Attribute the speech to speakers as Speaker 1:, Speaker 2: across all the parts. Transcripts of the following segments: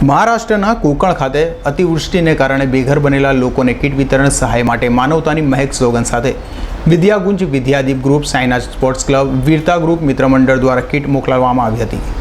Speaker 1: મહારાષ્ટ્રના કોંકણ ખાતે અતિવૃષ્ટિને કારણે બેઘર બનેલા લોકોને કીટ વિતરણ સહાય માટે માનવતાની મહેક સ્લોગન સાથે Vidyagunj Vidyadeep group Saina sports club Veerta group મિત્રમંડળ દ્વારા કીટ મોકલાવવામાં આવી હતી.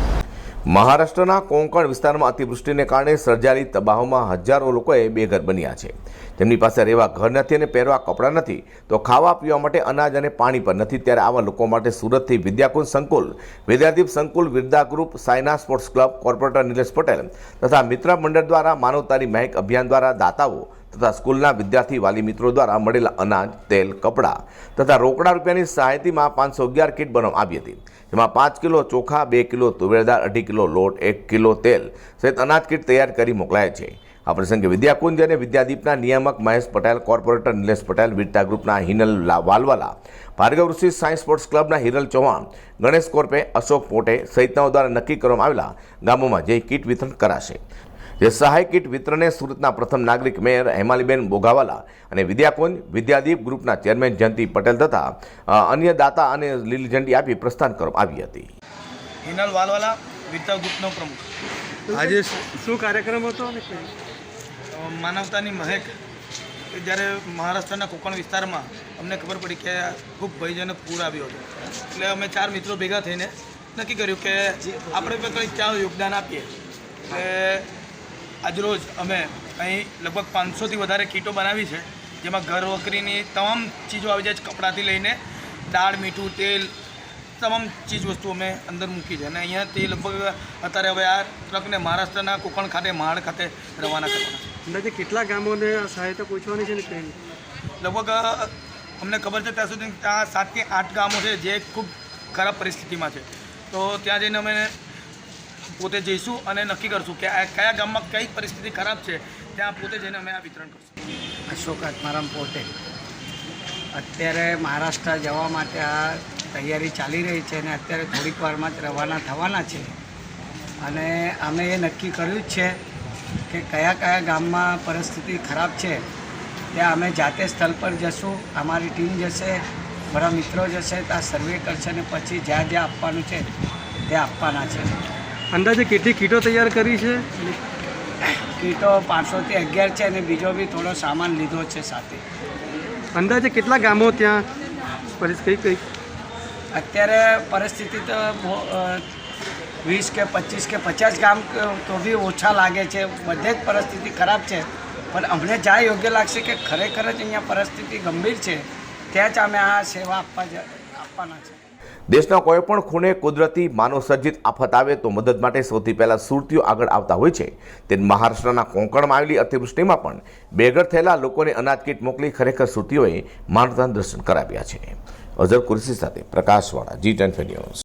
Speaker 2: મહારાષ્ટ્રના કોંકણ વિસ્તારમાં અતિવૃષ્ટિને કારણે સર્જાયેલી તબાહમાં હજારો લોકોએ બેઘર બન્યા છે. તેમની પાસે રહેવા ઘર નથી અને પહેરવા કપડાં નથી, તો ખાવા પીવા માટે અનાજ અને પાણી પણ નથી. ત્યારે આવા લોકો માટે સુરતથી વિદ્યાકુંજ સંકુલ, વિદ્યાદીપ સંકુલ Virda group, Saina sports club, corporator Nilesh Patel તથા મિત્ર મંડળ દ્વારા માનવતાની મહેક અભિયાન દ્વારા દાતાઓ તથા સ્કૂલના વિદ્યાર્થી વાલી મિત્રો દ્વારા મળેલા અનાજ, તેલ, કપડાં તથા રોકડા રૂપિયાની સહાયતીમાં પાંચસો અગિયાર કીટ બનાવવામાં આવી હતી. જેમાં પાંચ કિલો ચોખા, બે કિલો તુવેરદાર અઢી કિલો લોટ, એક કિલો તેલ સહિત અનાજ કીટ તૈયાર કરી મોકલાય છે. આ પ્રસંગે વિદ્યાકુંજ અને વિદ્યાદીપના નિયામક મહેશ પટેલ, કોર્પોરેટર નિલેશ પટેલ વિરતા ગ્રુપના હિનલ વાલવાલા, ભાર્ગવ ઋષિ સાયન્સ સ્પોર્ટ્સ ક્લબના હિરલ ચૌહાણ, ગણેશ કોર્પે, અશોક પોટે સહિતનાઓ દ્વારા નક્કી કરવામાં આવેલા ગામોમાં જઈ કીટ વિતરણ કરાશે. જે સહાય કીટ વિતરણે સુરતના પ્રથમ નાગરિક મેયર હેમાલીબેન બોગાવાલા અને વિદ્યાકુંજ વિદ્યાદીપ ગ્રુપના ચેરમેન જયંતિ પટેલ તથા અન્ય દાતા અને લીલી ઝંડી આપી પ્રસ્થાન કરવામાં આવી હતી.
Speaker 3: હિનલ વાલવાલા વિરતા ગ્રુપનો પ્રમુખ.
Speaker 4: આજે શું કાર્યક્રમ હતો
Speaker 3: માનવતાની મહેક. જ્યારે મહારાષ્ટ્રના કોકણ વિસ્તારમાં અમને ખબર પડી કે ખૂબ ભયજનક પૂર આવ્યો હતો. એટલે અમે ચાર મિત્રો ભેગા થઈને નક્કી કર્યું કે આપણે પણ કંઈક ક્યાં યોગદાન આપીએ. એટલે આજરોજ અમે અહીં લગભગ પાંચસોથી વધારે કીટો બનાવી છે જેમાં ઘર વકરીની તમામ ચીજો આવી જાય છે કપડાંથી લઈને દાળ મીઠું તેલ તમામ ચીજ વસ્તુ અમે અંદર મૂકી છે. અને અહીંયા તે લગભગ અત્યારે હવે આ ટ્રકને મહારાષ્ટ્રના કોકણ ખાતે માળ ખાતે રવાના કરવાના છે.
Speaker 4: અંદાજે કેટલા ગામોને સહાયતા પહોંચવાની છે ને
Speaker 3: લગભગ અમને ખબર છે ત્યાં સુધી આ સાતથી આઠ ગામો છે જે ખૂબ ખરાબ પરિસ્થિતિમાં છે. તો ત્યાં જઈને અમે પોતે જઈશું અને નક્કી કરશું કે આ કયા ગામમાં કઈ પરિસ્થિતિ ખરાબ છે, ત્યાં પોતે જઈને અમે આ વિતરણ કરશું.
Speaker 5: અશોક આત્મારામ પોતે. અત્યારે મહારાષ્ટ્ર જવા માટે આ તૈયારી ચાલી રહી છે અને અત્યારે થોડીક વારમાં જ રવાના થવાના છે. અને અમે એ નક્કી કર્યું જ છે કે કયા કયા ગામમાં પરિસ્થિતિ ખરાબ છે, ત્યાં અમે જાતે સ્થળ પર જશું, અમારી ટીમ જશે, મારા મિત્રો જશે, ત્યાં સર્વે કરશે અને પછી જ્યાં જ્યાં આપવાનું છે, ત્યાં આપવાના છે.
Speaker 4: અંદાજે કેટલી કીટો તૈયાર કરી છે?
Speaker 5: કીટો પાંચસોથી અગિયાર છે અને બીજો બી થોડો સામાન લીધો છે સાથે.
Speaker 4: અંદાજે કેટલા ગામો ત્યાં? પરિસ્થિતિ કઈ કઈ?
Speaker 5: અત્યારે પરિસ્થિતિ તો વીસ કે પચીસ કે પચાસ ગામ તો બી ઓછા લાગે છે. બધે જ પરિસ્થિતિ ખરાબ છે. પણ અમને જ્યાં યોગ્ય લાગશે કે ખરેખર જ અહીંયા પરિસ્થિતિ ગંભીર છે ત્યાં જ અમે આ સેવા આપવા આપવાના છે.
Speaker 2: દેશના કોઈ પણ ખૂણે કુદરતી માનવસર્જિત આફત આવે તો મદદ માટે સૌથી પહેલાં સુરતીઓ આગળ આવતા હોય છે. તે મહારાષ્ટ્રના કોંકણમાં આવેલી અતિવૃષ્ટિમાં પણ બેઘર થયેલા લોકોને અનાજ કીટ મોકલી ખરેખર સુરતીઓએ માનવતાના દર્શન કરાવ્યા છે. અઝર કુરશી સાથે પ્રકાશવાળા જી ટેન ન્યૂઝ.